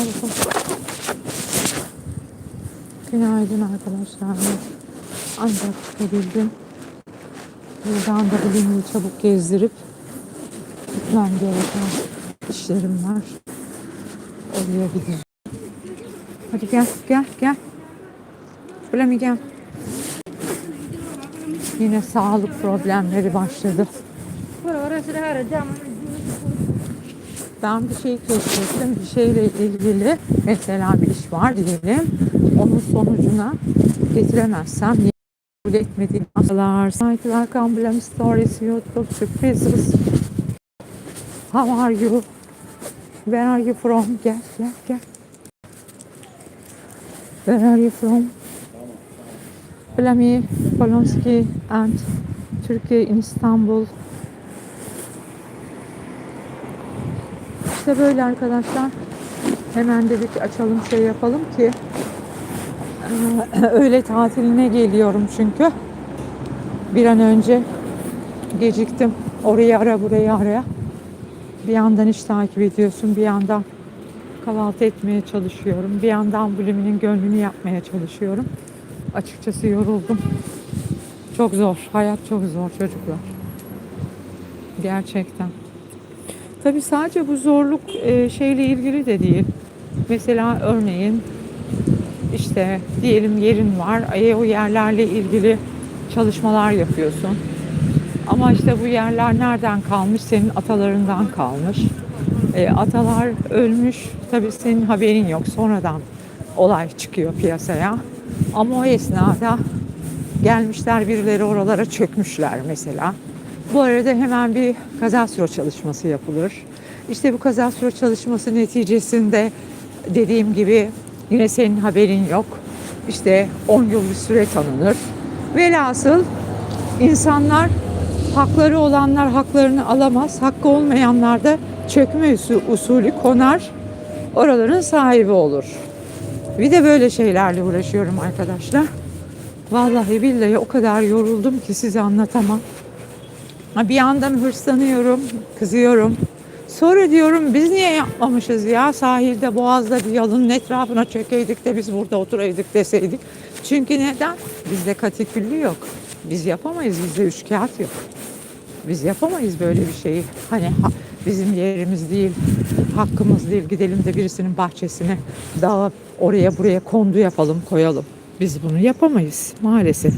Bakalım. Günaydın arkadaşlar. Ancak çıkabildim. Buradan da Blumen'i çabuk gezdirip gitmem gereken işlerim var. Oraya. Hadi gel, gel, gel. Blumen gel. Yine sağlık problemleri başladı. Ben bir şey keşfettim. Bir şeyle ilgili mesela bir iş var diyelim. Onun sonucuna getiremezsem kabul etmediğim masalar. Sanki welcome Blame Stories YouTube sürpriz. How are you? Where are you from? Gel gel gel. Where are you from? Blami, Polonski and Türkiye Istanbul. İşte böyle arkadaşlar. Hemen dedik açalım şey yapalım ki öğle tatiline geliyorum çünkü. Bir an önce geciktim. Orayı ara burayı araya. Bir yandan iş takip ediyorsun. Bir yandan kahvaltı etmeye çalışıyorum. Bir yandan bölümünün gönlünü yapmaya çalışıyorum. Açıkçası yoruldum. Çok zor. Hayat çok zor çocuklar. Gerçekten. Tabii sadece bu zorluk e, şeyle ilgili de değil. Mesela örneğin işte diyelim yerin var. E, o yerlerle ilgili çalışmalar yapıyorsun. Ama işte bu yerler nereden kalmış? Senin atalarından kalmış. E, atalar ölmüş. Tabii senin haberin yok. Sonradan olay çıkıyor piyasaya. Ama o esnada gelmişler birileri oralara çökmüşler mesela. Bu arada hemen bir kazasyo çalışması yapılır. İşte bu kazasyo çalışması neticesinde dediğim gibi yine senin haberin yok. İşte 10 yıl bir süre tanınır. Velhasıl insanlar hakları olanlar haklarını alamaz. Hakkı olmayanlar da çökme usu- usulü konar. Oraların sahibi olur. Bir de böyle şeylerle uğraşıyorum arkadaşlar. Vallahi billahi o kadar yoruldum ki size anlatamam. Bir yandan hırslanıyorum, kızıyorum. Sonra diyorum biz niye yapmamışız ya sahilde boğazda bir yalının etrafına çökeydik de biz burada oturaydık deseydik. Çünkü neden? Bizde katiküllü yok. Biz yapamayız, bizde üç kağıt yok. Biz yapamayız böyle bir şeyi. Hani ha- bizim yerimiz değil, hakkımız değil. Gidelim de birisinin bahçesine dağa oraya buraya kondu yapalım, koyalım. Biz bunu yapamayız maalesef.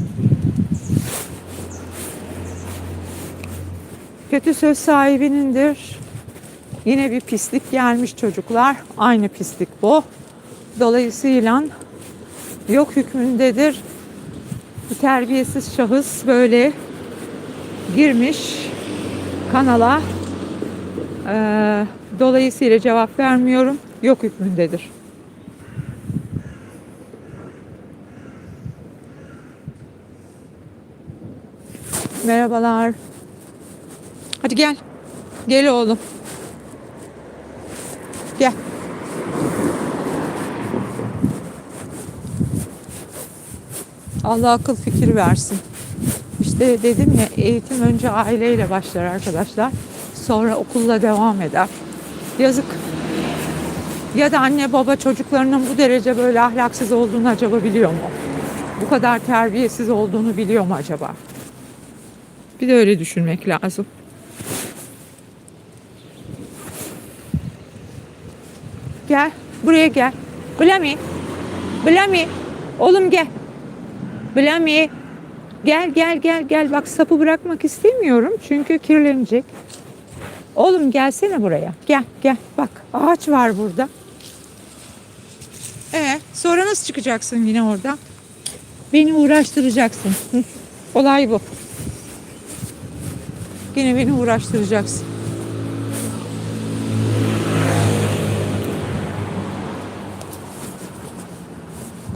Kötü söz sahibinindir. Yine bir pislik gelmiş çocuklar. Aynı pislik bu. Dolayısıyla yok hükmündedir. Bu terbiyesiz şahıs böyle girmiş kanala. Ee, dolayısıyla cevap vermiyorum. Yok hükmündedir. Merhabalar. Hadi gel. Gel oğlum. Gel. Allah akıl fikir versin. İşte dedim ya eğitim önce aileyle başlar arkadaşlar. Sonra okulla devam eder. Yazık. Ya da anne baba çocuklarının bu derece böyle ahlaksız olduğunu acaba biliyor mu? Bu kadar terbiyesiz olduğunu biliyor mu acaba? Bir de öyle düşünmek lazım. Gel. Buraya gel. Blami. Blami. Oğlum gel. Blami. Gel gel gel gel. Bak sapı bırakmak istemiyorum. Çünkü kirlenecek. Oğlum gelsene buraya. Gel gel. Bak ağaç var burada. Ee, sonra nasıl çıkacaksın yine oradan? Beni uğraştıracaksın. Olay bu. Yine beni uğraştıracaksın.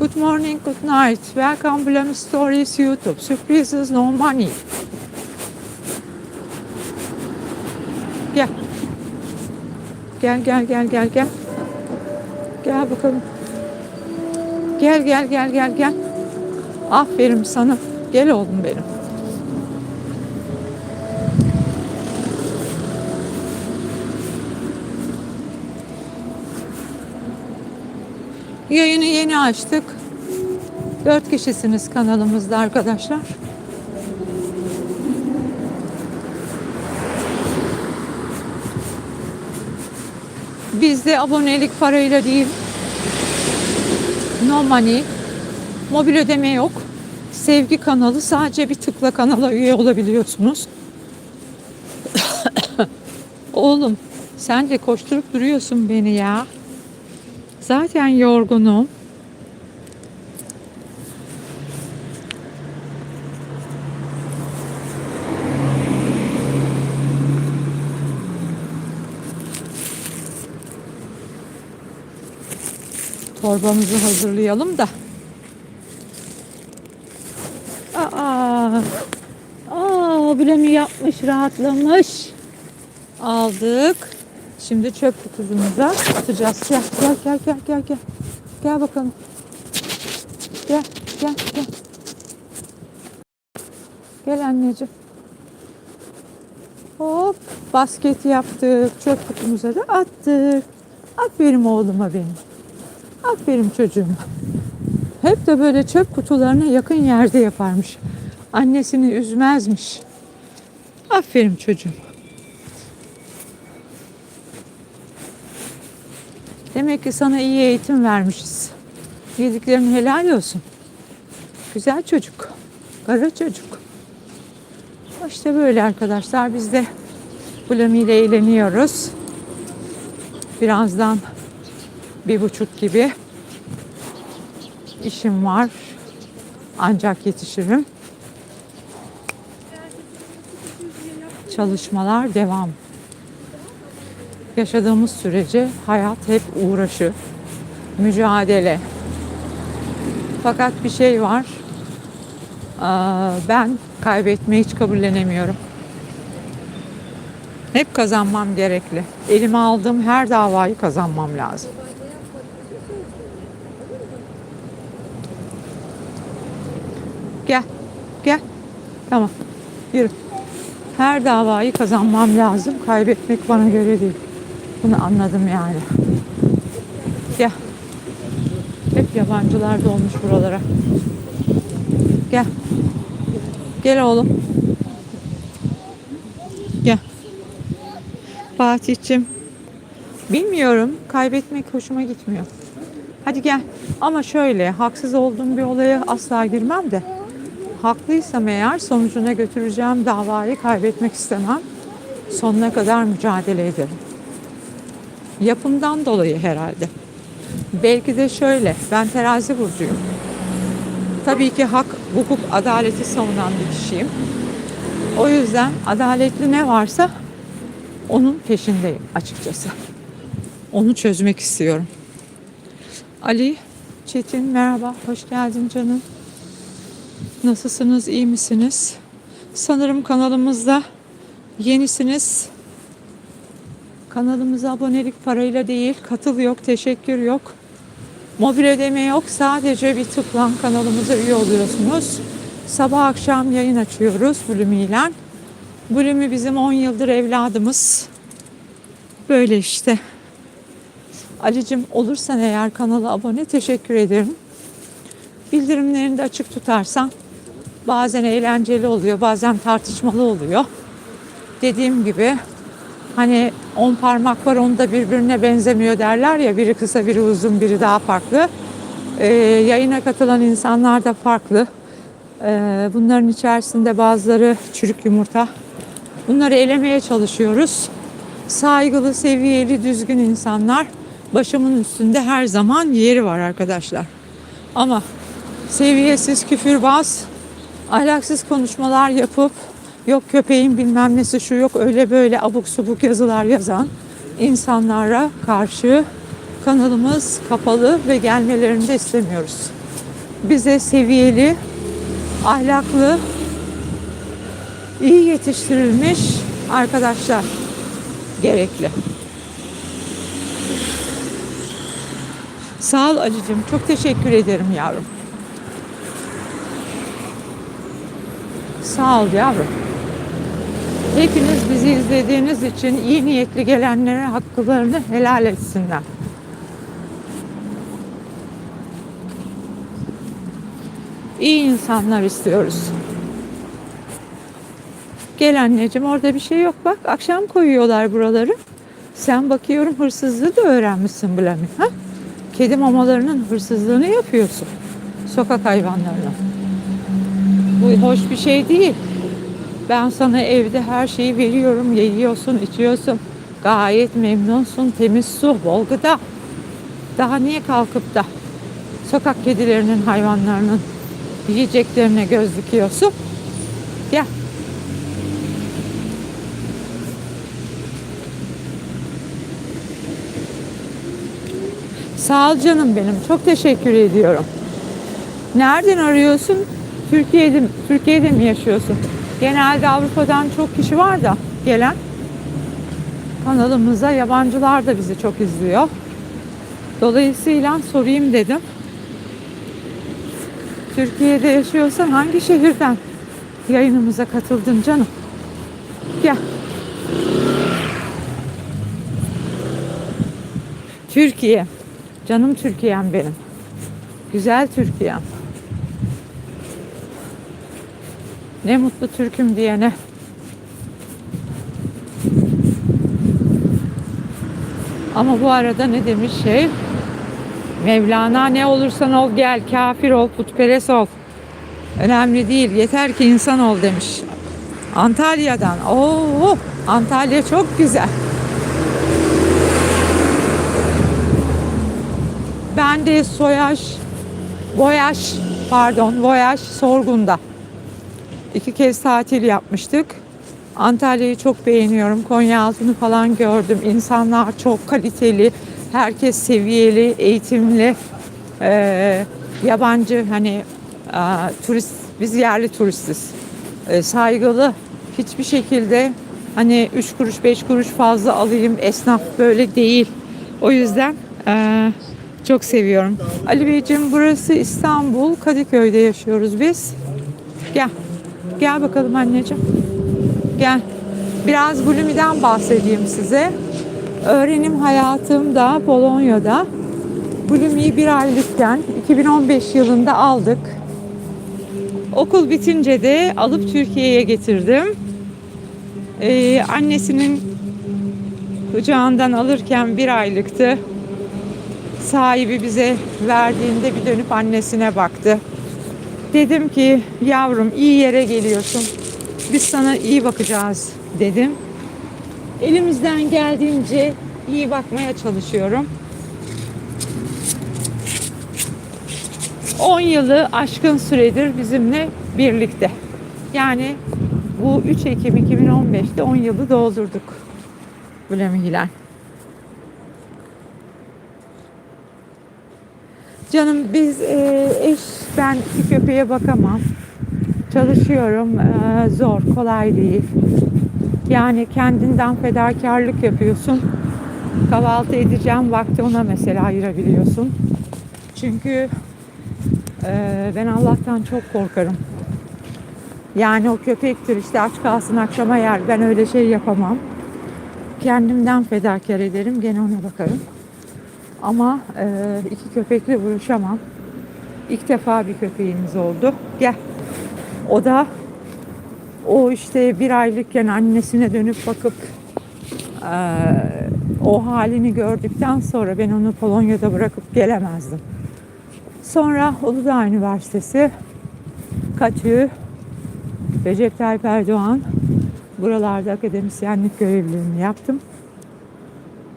Good morning, good night. Welcome Blum Stories YouTube. Surprises, no money. Gel. Gel gel gel gel gel. Gel bakalım. Gel gel gel gel gel. Aferin sana. Gel oğlum benim. Yayını yeni açtık. Dört kişisiniz kanalımızda arkadaşlar. Bizde abonelik parayla değil. No money. Mobil ödeme yok. Sevgi kanalı sadece bir tıkla kanala üye olabiliyorsunuz. Oğlum sen de koşturup duruyorsun beni ya. Zaten yorgunum. Torbamızı hazırlayalım da. Aa, aa bilemi yapmış, rahatlamış. Aldık. Şimdi çöp kutusumuza atacağız. Gel, gel, gel, gel, gel, gel. Gel bakalım. Gel, gel, gel. Gel anneciğim. Hop, basket yaptık. Çöp kutumuza da attık. Aferin oğluma benim. Aferin çocuğum. Hep de böyle çöp kutularına yakın yerde yaparmış. Annesini üzmezmiş. Aferin çocuğum. Demek ki sana iyi eğitim vermişiz. Yediklerin helal olsun. Güzel çocuk. Kara çocuk. İşte böyle arkadaşlar. Biz de Bulami ile eğleniyoruz. Birazdan bir buçuk gibi işim var. Ancak yetişirim. Çalışmalar devam. Yaşadığımız sürece hayat hep uğraşı, mücadele. Fakat bir şey var. Ben kaybetmeyi hiç kabullenemiyorum. Hep kazanmam gerekli. Elime aldığım her davayı kazanmam lazım. Gel. Gel. Tamam. Yürü. Her davayı kazanmam lazım. Kaybetmek bana göre değil. Bunu anladım yani. Gel. Hep yabancılar dolmuş buralara. Gel. Gel oğlum. Gel. Fatih'cim. Bilmiyorum. Kaybetmek hoşuma gitmiyor. Hadi gel. Ama şöyle haksız olduğum bir olaya asla girmem de. Haklıysam eğer sonucuna götüreceğim davayı kaybetmek istemem. Sonuna kadar mücadele ederim. Yapımdan dolayı herhalde. Belki de şöyle, ben terazi burcuyum. Tabii ki hak, hukuk, adaleti savunan bir kişiyim. O yüzden adaletli ne varsa onun peşindeyim açıkçası. Onu çözmek istiyorum. Ali, Çetin merhaba, hoş geldin canım. Nasılsınız, iyi misiniz? Sanırım kanalımızda yenisiniz. Kanalımıza abonelik parayla değil, katıl yok, teşekkür yok. Mobil ödeme yok, sadece bir tıkla kanalımıza üye oluyorsunuz. Sabah akşam yayın açıyoruz Blumi ile. Blumi bizim 10 yıldır evladımız. Böyle işte. Alicim olursan eğer kanala abone teşekkür ederim. Bildirimlerini de açık tutarsan bazen eğlenceli oluyor, bazen tartışmalı oluyor. Dediğim gibi hani on parmak var onda birbirine benzemiyor derler ya biri kısa biri uzun biri daha farklı. Ee, yayına katılan insanlar da farklı. Ee, bunların içerisinde bazıları çürük yumurta. Bunları elemeye çalışıyoruz. Saygılı, seviyeli, düzgün insanlar başımın üstünde her zaman yeri var arkadaşlar. Ama seviyesiz, küfürbaz, ahlaksız konuşmalar yapıp yok köpeğin bilmem nesi şu yok öyle böyle abuk subuk yazılar yazan insanlara karşı kanalımız kapalı ve gelmelerini de istemiyoruz. Bize seviyeli, ahlaklı, iyi yetiştirilmiş arkadaşlar gerekli. Sağ ol Ali'cim. Çok teşekkür ederim yavrum. Sağ ol yavrum. Hepiniz bizi izlediğiniz için iyi niyetli gelenlere hakkılarını helal etsinler. İyi insanlar istiyoruz. Gel anneciğim orada bir şey yok bak. Akşam koyuyorlar buraları. Sen bakıyorum hırsızlığı da öğrenmişsin Bülent. Ha? Kedi mamalarının hırsızlığını yapıyorsun. Sokak hayvanlarına. Bu hoş bir şey değil. Ben sana evde her şeyi veriyorum. Yiyorsun, içiyorsun. Gayet memnunsun. Temiz su, bol gıda. Daha niye kalkıp da sokak kedilerinin, hayvanlarının yiyeceklerine göz dikiyorsun? Gel. Sağ ol canım benim. Çok teşekkür ediyorum. Nereden arıyorsun? Türkiye'de, Türkiye'de mi yaşıyorsun? Genelde Avrupa'dan çok kişi var da gelen. Kanalımıza yabancılar da bizi çok izliyor. Dolayısıyla sorayım dedim. Türkiye'de yaşıyorsan hangi şehirden yayınımıza katıldın canım? Gel. Türkiye. Canım Türkiye'm benim. Güzel Türkiye'm. Ne mutlu Türk'üm diyene. Ama bu arada ne demiş şey? Mevlana ne olursan ol gel, kafir ol, putperest ol. Önemli değil, yeter ki insan ol demiş. Antalya'dan. Oo, Antalya çok güzel. Ben de Soyaş, Voyaş, pardon, Voyaş Sorgun'da. İki kez tatil yapmıştık. Antalya'yı çok beğeniyorum. Konyaaltı'nı falan gördüm. İnsanlar çok kaliteli. Herkes seviyeli, eğitimli. Ee, yabancı hani e, turist, biz yerli turistiz. Ee, saygılı. Hiçbir şekilde hani üç kuruş beş kuruş fazla alayım esnaf böyle değil. O yüzden e, çok seviyorum. Ali Beyciğim burası İstanbul Kadıköy'de yaşıyoruz biz. Gel. Gel bakalım anneciğim. Gel. Biraz Blumi'den bahsedeyim size. Öğrenim hayatımda Polonya'da Blumi'yi bir aylıkken 2015 yılında aldık. Okul bitince de alıp Türkiye'ye getirdim. Ee, annesinin kucağından alırken bir aylıktı. Sahibi bize verdiğinde bir dönüp annesine baktı. Dedim ki yavrum iyi yere geliyorsun. Biz sana iyi bakacağız dedim. Elimizden geldiğince iyi bakmaya çalışıyorum. 10 yılı aşkın süredir bizimle birlikte. Yani bu 3 Ekim 2015'te 10 yılı doldurduk. Bülent Hilal. Canım biz e, eş ben iki köpeğe bakamam. Çalışıyorum. e, zor, kolay değil. Yani kendinden fedakarlık yapıyorsun. Kahvaltı edeceğim vakti ona mesela ayırabiliyorsun. Çünkü e, ben Allah'tan çok korkarım. Yani o köpektir işte aç kalsın akşama yer. Ben öyle şey yapamam. Kendimden fedakar ederim. Gene ona bakarım. Ama e, iki köpekle vuruşamam. İlk defa bir köpeğimiz oldu. Gel. O da o işte bir aylıkken annesine dönüp bakıp e, o halini gördükten sonra ben onu Polonya'da bırakıp gelemezdim. Sonra Uludağ Üniversitesi Katü Recep Tayyip Erdoğan buralarda akademisyenlik görevliliğini yaptım.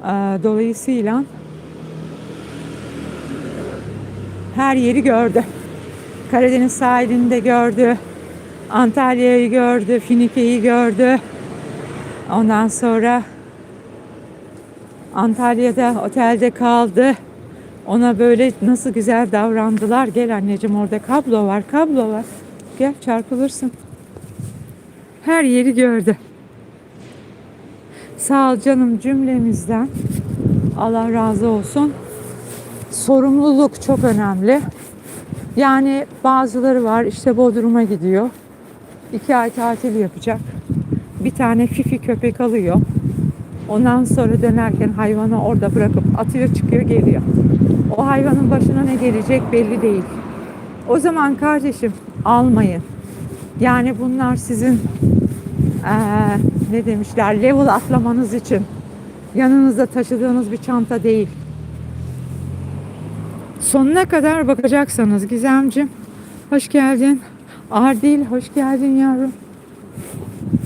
E, dolayısıyla her yeri gördü. Karadeniz sahilinde gördü. Antalya'yı gördü, Finike'yi gördü. Ondan sonra Antalya'da otelde kaldı. Ona böyle nasıl güzel davrandılar. Gel anneciğim orada kablo var, kablo var. Gel çarpılırsın. Her yeri gördü. Sağ ol canım cümlemizden. Allah razı olsun. Sorumluluk çok önemli. Yani bazıları var işte Bodrum'a gidiyor. İki ay tatil yapacak. Bir tane fifi köpek alıyor. Ondan sonra dönerken hayvanı orada bırakıp atıyor çıkıyor geliyor. O hayvanın başına ne gelecek belli değil. O zaman kardeşim almayın. Yani bunlar sizin eee, ne demişler level atlamanız için yanınızda taşıdığınız bir çanta değil. Sonuna kadar bakacaksanız Gizemcim hoş geldin. Ardil hoş geldin yavrum.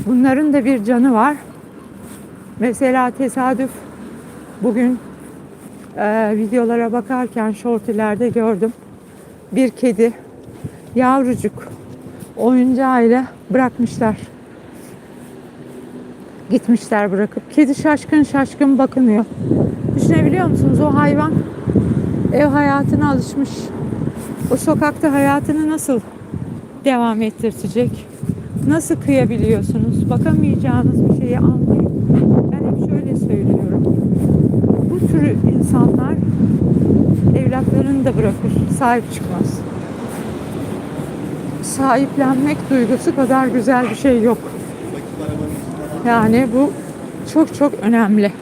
Bunların da bir canı var. Mesela tesadüf bugün eee, videolara bakarken şortilerde gördüm. Bir kedi yavrucuk oyuncağıyla bırakmışlar. Gitmişler bırakıp. Kedi şaşkın şaşkın bakınıyor. Düşünebiliyor musunuz? O hayvan ev hayatına alışmış. O sokakta hayatını nasıl devam ettirecek? Nasıl kıyabiliyorsunuz? Bakamayacağınız bir şeyi almayın. Ben hep şöyle söylüyorum. Bu tür insanlar evlatlarını da bırakır, sahip çıkmaz. Sahiplenmek duygusu kadar güzel bir şey yok. Yani bu çok çok önemli.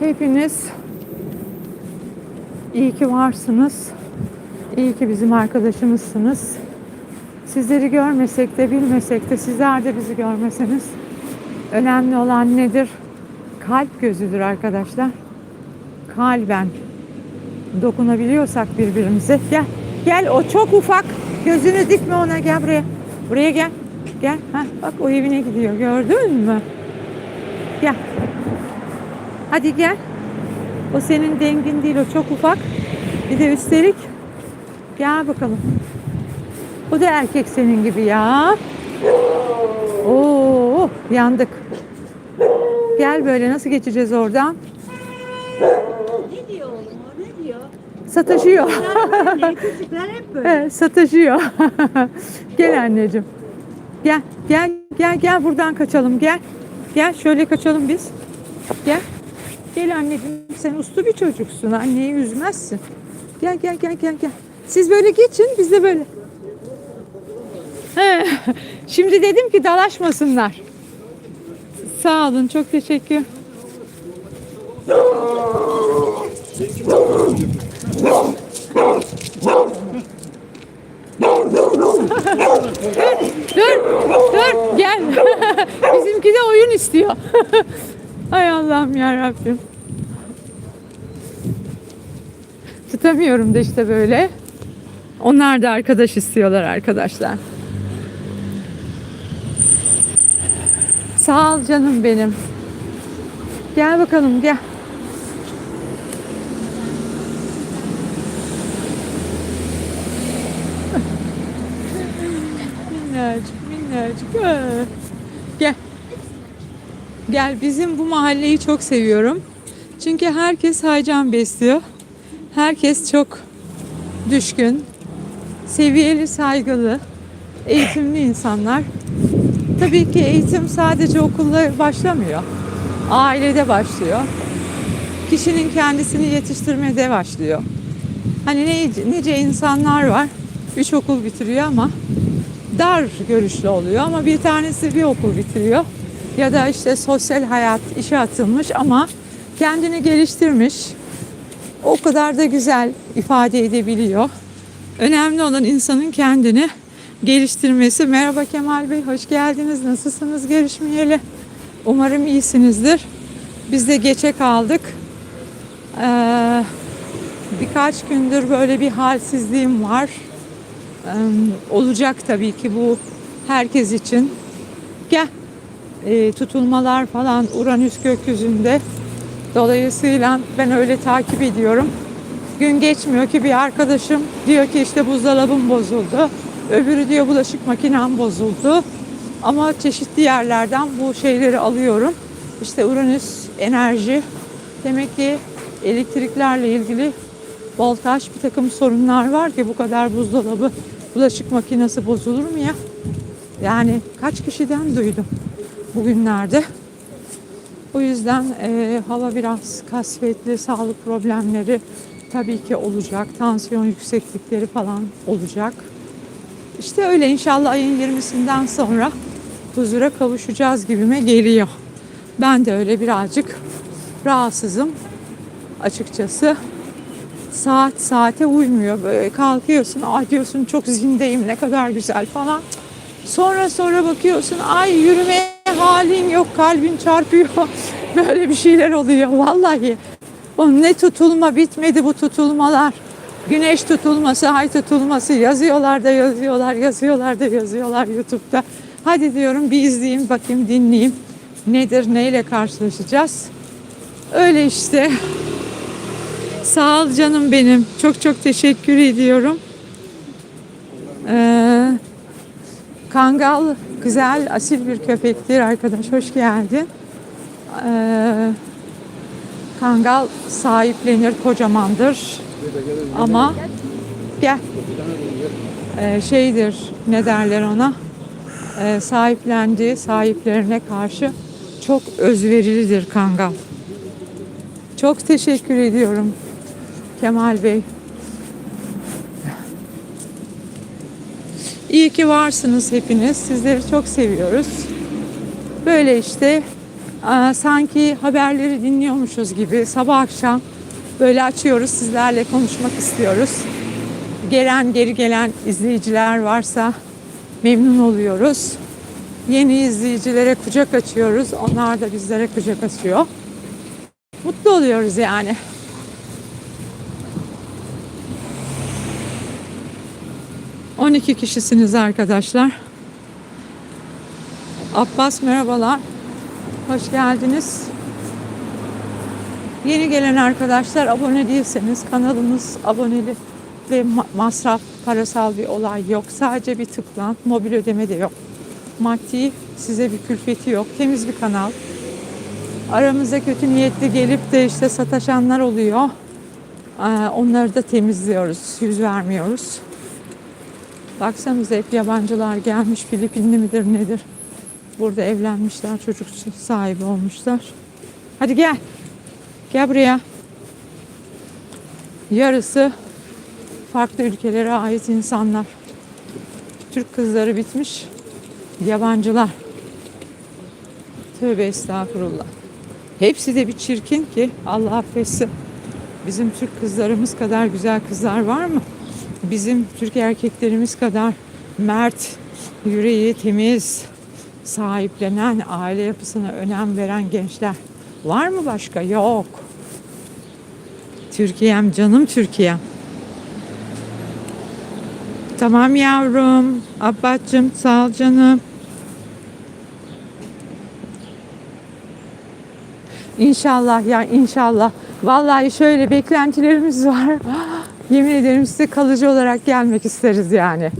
Hepiniz iyi ki varsınız. İyi ki bizim arkadaşımızsınız. Sizleri görmesek de bilmesek de sizler de bizi görmeseniz önemli olan nedir? Kalp gözüdür arkadaşlar. Kalben dokunabiliyorsak birbirimize. Gel, gel o çok ufak. Gözünü dikme ona gel buraya. Buraya gel. Gel. Ha, bak o evine gidiyor. Gördün mü? Gel. Hadi gel. O senin dengin değil. O çok ufak. Bir de üstelik gel bakalım. O da erkek senin gibi ya. Oo, yandık. Gel böyle nasıl geçeceğiz oradan? Ne diyor oğlum o ne diyor? Sataşıyor. Çocuklar hep böyle. Evet, sataşıyor. gel anneciğim. Gel, gel, gel, gel buradan kaçalım. Gel. Gel şöyle kaçalım biz. Gel. Gel anneciğim. Sen uslu bir çocuksun. Anneyi üzmezsin. Gel, gel, gel, gel, gel. Siz böyle geçin, biz de böyle. He, Şimdi dedim ki dalaşmasınlar. Sağ olun, çok teşekkür. Dur, dur, gel. Bizimki de oyun istiyor. Hay Allah'ım ya Rabbim. Tutamıyorum da işte böyle. Onlar da arkadaş istiyorlar arkadaşlar. Sağ ol canım benim. Gel bakalım gel. Minnacık minnacık. Gel. Gel bizim bu mahalleyi çok seviyorum. Çünkü herkes haycan besliyor. Herkes çok düşkün, seviyeli, saygılı, eğitimli insanlar. Tabii ki eğitim sadece okulda başlamıyor. Ailede başlıyor. Kişinin kendisini yetiştirmede başlıyor. Hani ne, nice insanlar var. Üç okul bitiriyor ama dar görüşlü oluyor ama bir tanesi bir okul bitiriyor ya da işte sosyal hayat işe atılmış ama kendini geliştirmiş o kadar da güzel ifade edebiliyor. Önemli olan insanın kendini geliştirmesi. Merhaba Kemal Bey, hoş geldiniz. Nasılsınız görüşmeyeli? Umarım iyisinizdir. Biz de geçe kaldık. Ee, birkaç gündür böyle bir halsizliğim var. Ee, olacak tabii ki bu herkes için. Gel. Ee, tutulmalar falan Uranüs gökyüzünde. Dolayısıyla ben öyle takip ediyorum. Gün geçmiyor ki bir arkadaşım diyor ki işte buzdolabım bozuldu. Öbürü diyor bulaşık makinem bozuldu. Ama çeşitli yerlerden bu şeyleri alıyorum. İşte Uranüs enerji. Demek ki elektriklerle ilgili voltaj bir takım sorunlar var ki bu kadar buzdolabı, bulaşık makinesi bozulur mu ya? Yani kaç kişiden duydum bugünlerde. O yüzden e, hava biraz kasvetli, sağlık problemleri tabii ki olacak. Tansiyon yükseklikleri falan olacak. İşte öyle inşallah ayın 20'sinden sonra huzura kavuşacağız gibime geliyor. Ben de öyle birazcık rahatsızım açıkçası. Saat saate uymuyor. Böyle kalkıyorsun, ay diyorsun çok zindeyim ne kadar güzel falan. Sonra sonra bakıyorsun ay yürümeye halin yok kalbin çarpıyor. Böyle bir şeyler oluyor vallahi. O ne tutulma bitmedi bu tutulmalar. Güneş tutulması, ay tutulması yazıyorlar da yazıyorlar, yazıyorlar da yazıyorlar YouTube'da. Hadi diyorum bir izleyeyim bakayım dinleyeyim. Nedir, neyle karşılaşacağız? Öyle işte. Sağ ol canım benim. Çok çok teşekkür ediyorum. Ee, Kangal güzel, asil bir köpektir arkadaş. Hoş geldin. Ee, Kangal sahiplenir, kocamandır. Ama gel. Ee, şeydir, ne derler ona? Ee, sahiplendiği sahiplerine karşı çok özverilidir Kangal. Çok teşekkür ediyorum Kemal Bey. İyi ki varsınız hepiniz. Sizleri çok seviyoruz. Böyle işte sanki haberleri dinliyormuşuz gibi sabah akşam böyle açıyoruz sizlerle konuşmak istiyoruz. Gelen geri gelen izleyiciler varsa memnun oluyoruz. Yeni izleyicilere kucak açıyoruz. Onlar da bizlere kucak açıyor. Mutlu oluyoruz yani. On iki kişisiniz arkadaşlar. Abbas merhabalar. Hoş geldiniz. Yeni gelen arkadaşlar abone değilseniz kanalımız aboneli ve ma- masraf parasal bir olay yok. Sadece bir tıklan. Mobil ödeme de yok. Maddi size bir külfeti yok. Temiz bir kanal. Aramıza kötü niyetli gelip de işte sataşanlar oluyor. Onları da temizliyoruz. Yüz vermiyoruz. Baksanıza hep yabancılar gelmiş. Filipinli midir nedir? Burada evlenmişler. Çocuk sahibi olmuşlar. Hadi gel. Gel buraya. Yarısı farklı ülkelere ait insanlar. Türk kızları bitmiş. Yabancılar. Tövbe estağfurullah. Hepsi de bir çirkin ki Allah affetsin. Bizim Türk kızlarımız kadar güzel kızlar var mı? Bizim Türk erkeklerimiz kadar mert, yüreği temiz, sahiplenen, aile yapısına önem veren gençler var mı başka? Yok. Türkiye'm, canım Türkiye'm. Tamam yavrum. Abbacım sağ ol canım. İnşallah ya inşallah. Vallahi şöyle beklentilerimiz var. Yemin ederim size kalıcı olarak gelmek isteriz yani.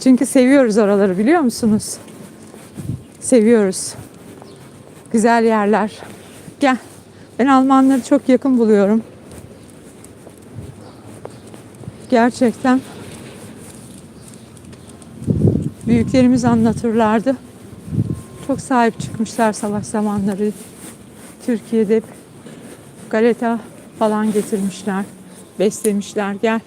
Çünkü seviyoruz oraları biliyor musunuz? Seviyoruz. Güzel yerler. Gel. Ben Almanları çok yakın buluyorum. Gerçekten. Büyüklerimiz anlatırlardı. Çok sahip çıkmışlar savaş zamanları. Türkiye'de galeta falan getirmişler. Beslemişler. Gel.